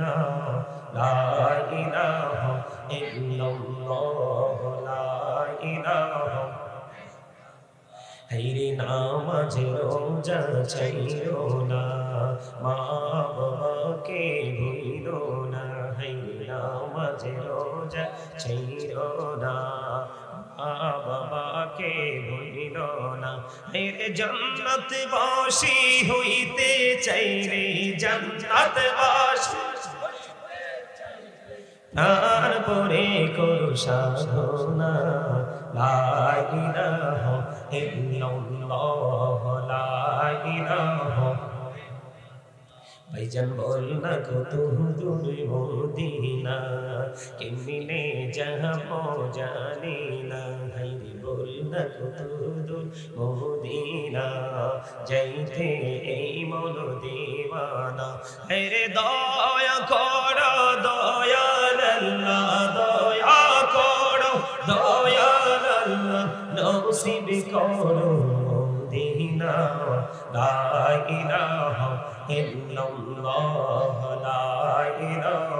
লা ইলাহা ইল্লাল্লাহ রোজা চাইরো না, মা বাবাকে ভুইলো না। হাইরে নামাজে রোজা চাইরো না, মা বাবাকে ভুইল না। হাইরে জান্নাত বাসি হইতে চাইরে জান্নাত বাসি তারপরে করু সাধনা লা ইলাহা ইল্লাল্লাহ ভাইজান বল না কত দূর মদিনা, কেমনে যাব জানি না। হাইরে বল না কত দূর মদিনা, যাইতে এই মন দিওয়ানা। হেরে দয়া কর আল্লাহ দয়া করো দয়াল আল্লাহ নসিব করো মদিনা লা ইলাহা ইল্লাল্লাহ লা ইলাহা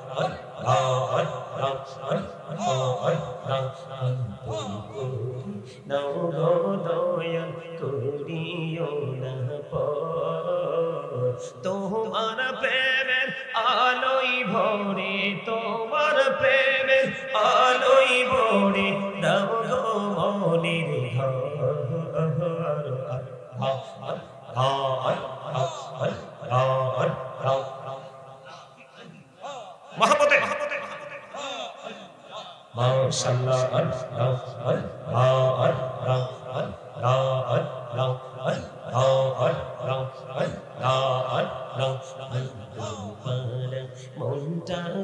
তোমার প্রেমের আলোই ভরে তোমার প্রেমের আলোই ভরে দাও গো মনের মহাপতে মহাপতে মাশাআল্লাহ আল্লাহ আল্লাহ আল্লাহ আল্লাহ আল্লাহ আল্লাহ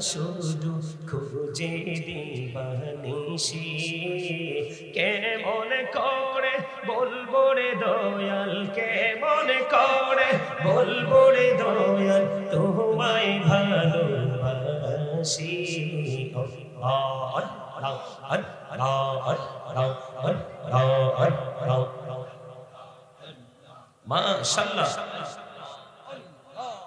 শুধু খুঁজে দিবানিসি কেমন করে বলব রে দয়াল, কেমন করে বলব রে দয়াল, তোমায় ভালোবাসি। মাশাআল্লাহ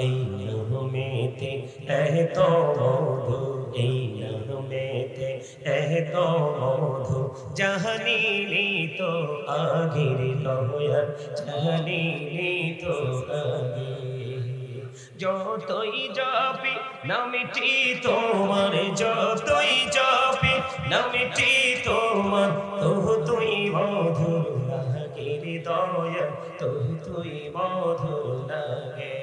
এই মেতে এহ তো মধু এই মেতে এহ তো মধু জাহানি তো আগির লহয়ার জাহানি তো আগির যতই যাবি নামিটি তোমার যতই যাবি নামিটি তোমার তো তুই মধুর লাগে হৃদয় তো তুই মধুর লাগে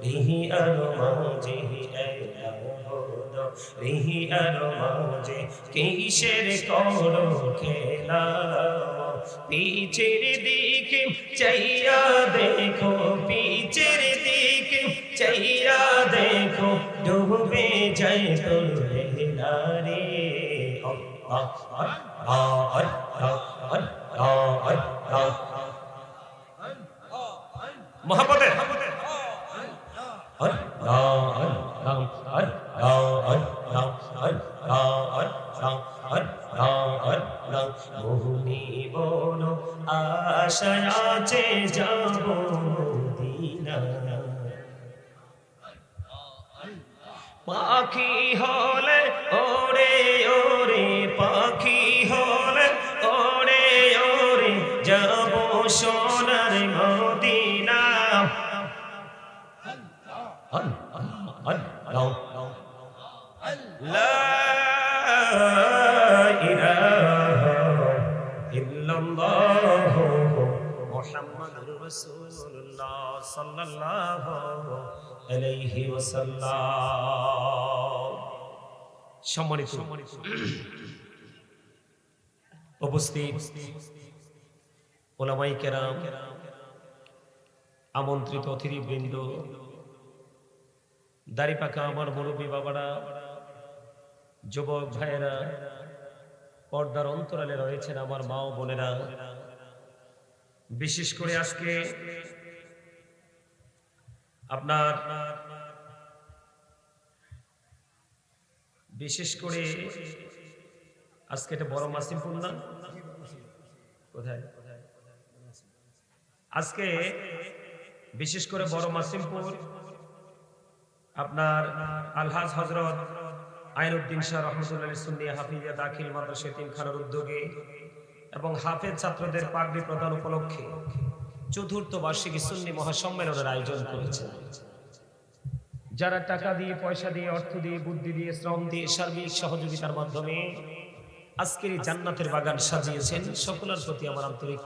দিহি আর মাঝে রিহিয়ার মাঝে কিসের করো খেলা পিছের দিকে চাইয়া দেখো পিছের দিকে চাইয়া দেখো ডুবে যাই তোর রেলা রে আল্লাহ আল্লাহ আল্লাহ আল্লাহ মহাপতে মোহনি বল আশায় আছে যাব দিনা পাখি হলে, ওরে ওরে, পাখি হলে, ওরে ওরে, যাব সোনার মদিনা। সাল্লাল্লাহু আলাইহি ওয়াসাল্লাম। সম্মানিত উপস্থিত ওলামাই কেরাম আমন্ত্রিত অতিথিবৃন্দ দাড়ি পাকা আমার মুরব্বী বাবারা যুবক ভাইয়েরা, পর্দার অন্তরালে রয়েছেন আমার মা ও বোনেরা। বিশেষ করে আজকে আপনার বিশেষ করে আজকে এটা বড় মাসিমপুর না? কোথায়? আজকে বিশেষ করে বড় মাসিমপুর আপনার আলহাজ হজরত আইনুদ্দিন শাহ রহমতুল্লাহ সুন্নি হাফিজা দাখিল মাদ্রাসা তিনখানার উদ্যোগে এবং হাফেজ ছাত্রদের পাগড়ি প্রদান উপলক্ষে চতুর্থ বার্ষিকী সুন্নি মহাসম্মেলনের আয়োজন করেছে যারা টাকা দিয়ে, পয়সা দিয়ে, অর্থ দিয়ে, বুদ্ধি দিয়ে, শ্রম দিয়ে সার্বিক সহযোগিতার মাধ্যমে আজকের এই জান্নাতের বাগান সাজিয়েছেন, সকলের প্রতি আমার আন্তরিক